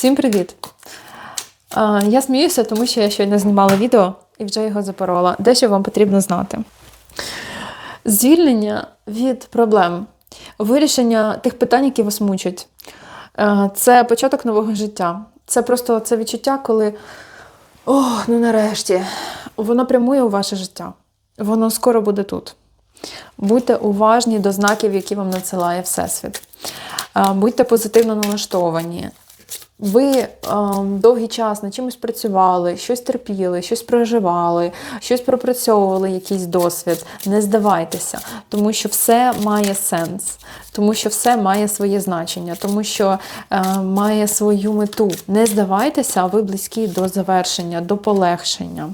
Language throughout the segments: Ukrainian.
Всім привіт! Я сміюся, тому що я щойно знімала відео і вже його запорола. Дещо вам потрібно знати. Звільнення від проблем, вирішення тих питань, які вас мучать. Це початок нового життя. Це просто це відчуття, коли о, ну нарешті, воно прямує у ваше життя. Воно скоро буде тут. Будьте уважні до знаків, які вам надсилає Всесвіт. Будьте позитивно налаштовані. Ви е, довгий час над чимось працювали, щось терпіли, щось проживали, щось пропрацьовували, якийсь досвід. Не здавайтеся, тому що все має сенс, тому що все має своє значення, тому що е, має свою мету. Не здавайтеся, а ви близькі до завершення, до полегшення.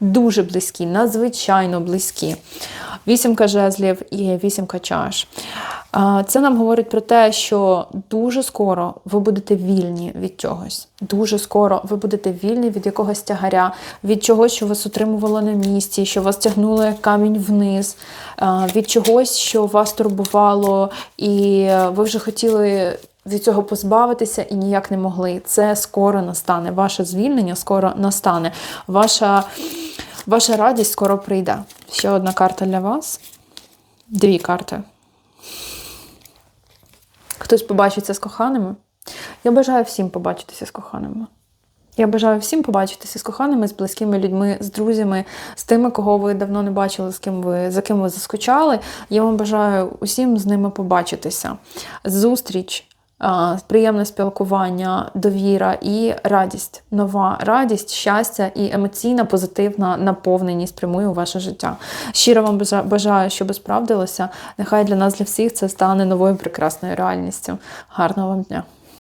Дуже близькі, надзвичайно близькі. Вісімка жезлів і вісімка чаш. Це нам говорить про те, що дуже скоро ви будете вільні від чогось. Дуже скоро ви будете вільні від якогось тягаря, від чогось, що вас утримувало на місці, що вас тягнуло як камінь вниз, від чогось, що вас турбувало, і ви вже хотіли. Від цього позбавитися і ніяк не могли. Це скоро настане. Ваше звільнення скоро настане. Ваша, ваша радість скоро прийде. Ще одна карта для вас. Дві карти. Хтось побачиться з коханими. Я бажаю всім побачитися з коханими. Я бажаю всім побачитися з коханими, з близькими людьми, з друзями, з тими, кого ви давно не бачили, з ким ви за ким ви заскучали. Я вам бажаю усім з ними побачитися. Зустріч, приємне спілкування, довіра і радість. Нова радість, щастя і емоційна, позитивна наповненість прямує у ваше життя. Щиро вам бажаю, щоб справдилося. Нехай для нас, для всіх, це стане новою прекрасною реальністю. Гарного вам дня!